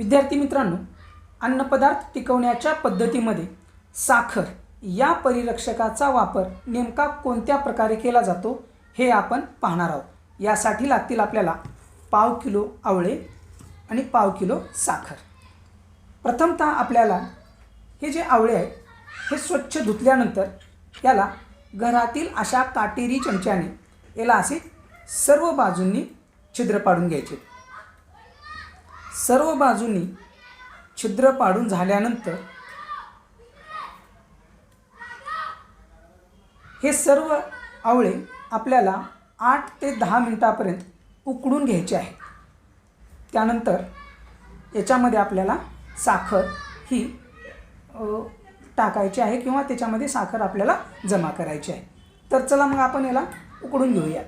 विद्यार्थी मित्रांनो अन्नपदार्थ टिकवण्याच्या पद्धतीमध्ये साखर या परिरक्षकाचा वापर नेमका कोणत्या प्रकारे केला जातो हे आपण पाहणार आहोत. यासाठी लागतील आपल्याला पाव किलो आवळे आणि पाव किलो साखर. प्रथमतः आपल्याला हे जे आवळे आहेत हे स्वच्छ धुतल्यानंतर याला घरातील अशा काटेरी चमच्याने याला असे सर्व बाजूंनी छिद्र पाडून घ्यायचे. सर्व बाजूंनी छिद्र पाडून झाल्यानंतर हे सर्व आवळे आपल्याला आठ ते दहा मिनटापर्यंत उकडून घ्यायचे आहेत. त्यानंतर याच्यामध्ये आपल्याला साखर ही टाकायची आहे किंवा त्याच्यामध्ये साखर आपल्याला जमा करायची आहे. तर चला मग आपण याला उकडून घेऊयात.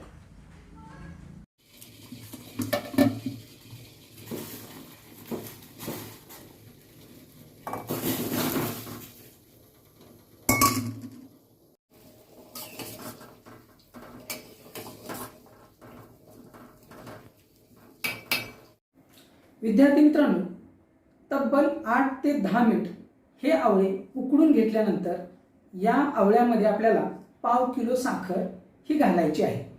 विद्यार्थी मित्रांनो तब्बल आठ ते दहा मिनिट हे आवळे उकडून घेतल्यानंतर या आवळ्यामध्ये आपल्याला पाव किलो साखर ही घालायची आहे.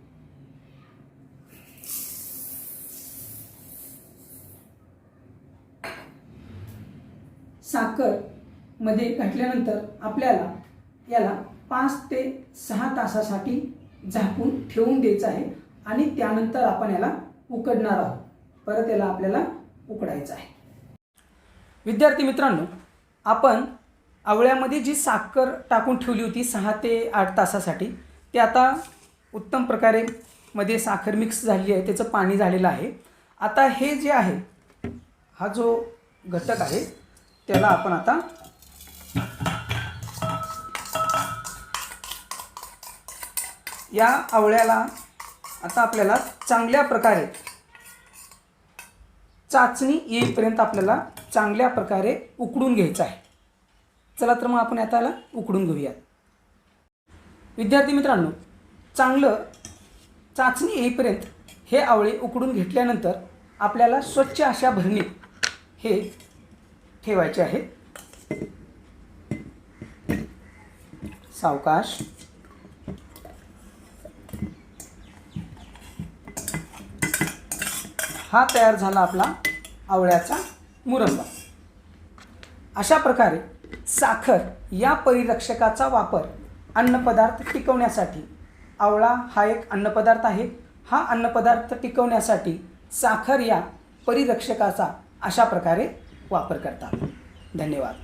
साखरमध्ये घातल्यानंतर आपल्याला याला पाच ते सहा तासासाठी झाकून ठेवून द्यायचं आहे आणि त्यानंतर आपण याला उकडणार आहोत. परत याला आपल्याला उकडायचं आहे. विद्यार्थी मित्रांनो आपण आवळ्यामध्ये जी साखर टाकून ठेवली होती सहा ते आठ तासासाठी ते आता उत्तम प्रकारे मध्ये साखर मिक्स झाली आहे त्याचं पाणी झालेलं आहे. आता हे जे आहे हा जो घटक आहे त्याला आपण आता या आवळ्याला आता आपल्याला चांगल्या प्रकारे चाचणी येईपर्यंत आपल्याला चांगल्या प्रकारे उकडून घ्यायचं आहे. चला तर मग आपण आताला याला उकडून घेऊयात. विद्यार्थी मित्रांनो चांगलं चाचणी येईपर्यंत हे आवळे उकडून घेतल्यानंतर आपल्याला स्वच्छ अशा भरणी हे ठेवायचे आहे. सावकाश. हा तयार झाला आपला आवळ्याचा मुरंबा. अशा प्रकारे साखर या परिरक्षकाचा वापर अन्नपदार्थ टिकवण्यासाठी आवळा हा एक अन्नपदार्थ आहे हा अन्नपदार्थ टिकवण्यासाठी साखर या परिरक्षकाचा अशा प्रकारे वापर करतात. धन्यवाद.